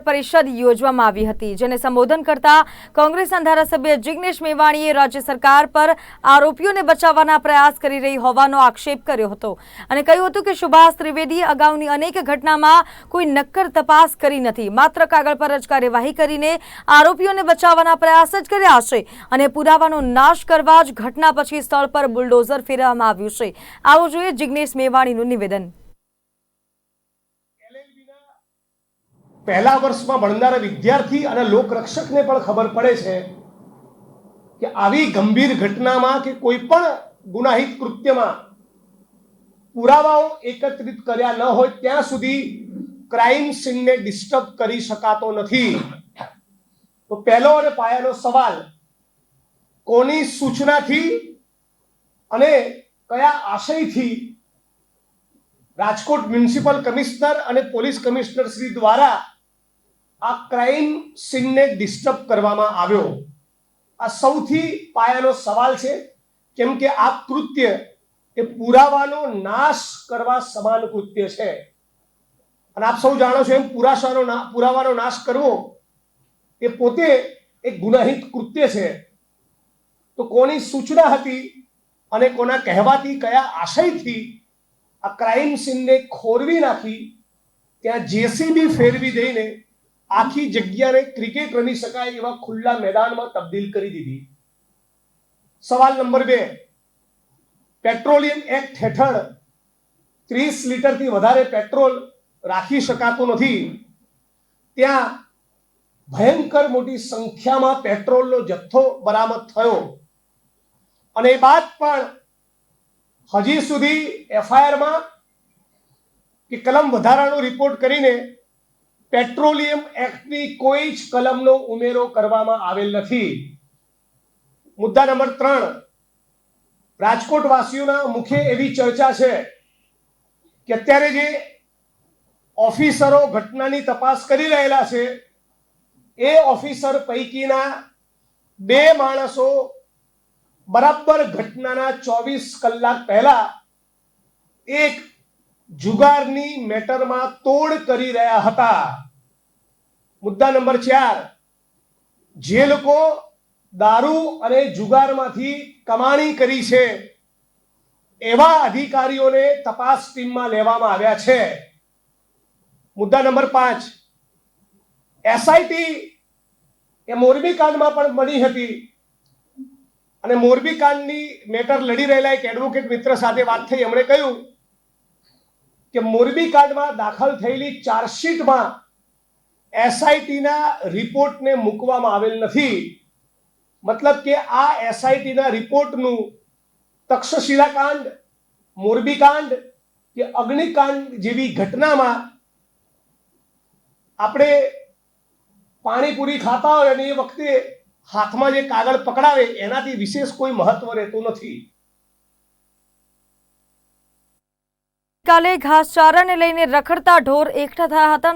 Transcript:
પરિષદ યોજવામાં આવી હતી, જેને સંબોધન કરતા કોંગ્રેસના ધારાસભ્ય જિગ્નેશ મેવાણીએ રાજ્ય સરકાર પર આરોપીઓને બચાવવાના પ્રયાસ કરી રહી હોવાનો આક્ષેપ કર્યો હતો અને કહ્યું હતું કે સુભાષ ત્રિવેદીએ અગાઉની અનેક ઘટનામાં કોઈ નક્કર તપાસ કરી નથી, માત્ર કાગળ પર જ કાર્યવાહી કરીને આરોપીઓને બચાવવાના પ્રયાસ જ કર્યા છે અને પુરાવાનો નાશ કરવા જ ઘટના પછી સ્થળ પર બુલડોઝર ફેરવવામાં આવ્યું છે. આવું જોઈએ જિગ્નેશ મેવાણીનું નિવેદન. પહેલા વર્ષમાં ભણનારા વિદ્યાર્થી અને લોકરક્ષકને પણ ખબર પડે છે કે આવી ગંભીર ઘટનામાં કે કોઈ પણ ગુનાહિત કૃત્યમાં પુરાવાઓ એકત્રિત કર્યા ન હોય ત્યાં સુધી ક્રાઇમ સીનને ડિસ્ટર્બ કરી શકાતો નથી. તો પહેલો અને પાયાનો સવાલ, કોની સૂચનાથી અને કયા આશયથી રાજકોટ મ્યુનિસિપલ કમિશનર અને પોલીસ કમિશનર શ્રી દ્વારા આ ક્રાઇમ સીનને ડિસ્ટર્બ કરવામાં આવ્યો. આ સૌથી પાયાનો સવાલ છે, કેમ કે આ કૃત્ય એ પુરાવાનો નાશ કરવા સમાન કૃત્ય છે. અને આપ સૌ જાણો છો એમ પુરાશાનો પુરાવાનો નાશ કરવો એ પોતે એક ગુનાહિત કૃત્ય છે. તો કોની સૂચના હતી અને કોના કહેવાથી, કયા આશયથી આ ક્રાઇમ સીનને ખોરવી નાખી, ત્યાં જેસીબી ફેરવી દઈને આખી જગ્યાને ક્રિકેટ રમી શકાય એવા ખુલ્લા મેદાનમાં તબદીલ કરી દીધી. સવાલ નંબર બે પેટ્રોલિયમ એક્ટ હેઠળ ત્રીસ લીટરથી વધારે પેટ્રોલ રાખી શકાતું નથી. ત્યાં ભયંકર મોટી સંખ્યામાં પેટ્રોલનો જથ્થો બરામદ થયો. અને એ બાદ પણ હજી સુધી એફઆઈઆરમાં કે કલમ વધારાનો રિપોર્ટ કરીને પેટ્રોલિયમ એક્ટની કોઈ જ કલમનો ઉમેરો કરવામાં આવેલ નથી. મુદ્દા નંબર ત્રણ. રાજકોટ વાસીઓના મુખે એવી ચર્ચા છે કે અત્યારે જે ઓફિસરો ઘટનાની તપાસ કરી રહેલા છે, એ ઓફિસર પૈકીના બે માણસો બરાબર ઘટનાના ચોવીસ કલાક પહેલા એક જુગારની મેટરમાં તોડ કરી રહ્યા હતા. મુદ્દા નંબર ચાર, જે લોકો દારૂ અને જુગારમાંથી કમાણી કરી છે, એવા અધિકારીઓને તપાસ ટીમમાં લેવામાં આવ્યા છે. મુદ્દા નંબર પાંચ, એસઆઈટી એ મોરબી કાંડમાં પણ બની હતી. અને મોરબી કાંડની મેટર લડી રહેલા એક એડવોકેટ મિત્ર સાથે વાત થઈ. એમણે કહ્યું કે મોરબી કાંડમાં દાખલ થયેલી ચાર્જશીટમાં એસઆઈટીના રિપોર્ટને મૂકવામાં આવેલ નથી. મતલબ કે આ એસઆઈટીના રિપોર્ટનું તક્ષશિલા કાંડ, મોરબી કાંડ કે અગ્નિકાંડ જેવી ઘટનામાં આપણે પાણીપુરી ખાતા હોય અને એ વખતે હાથમાં જે કાગળ પકડાવે, એનાથી વિશેષ કોઈ મહત્વ રહેતું નથી. કાલે ઘાસચારાને લઈને રખડતા ઢોર એકઠા થયા હતા.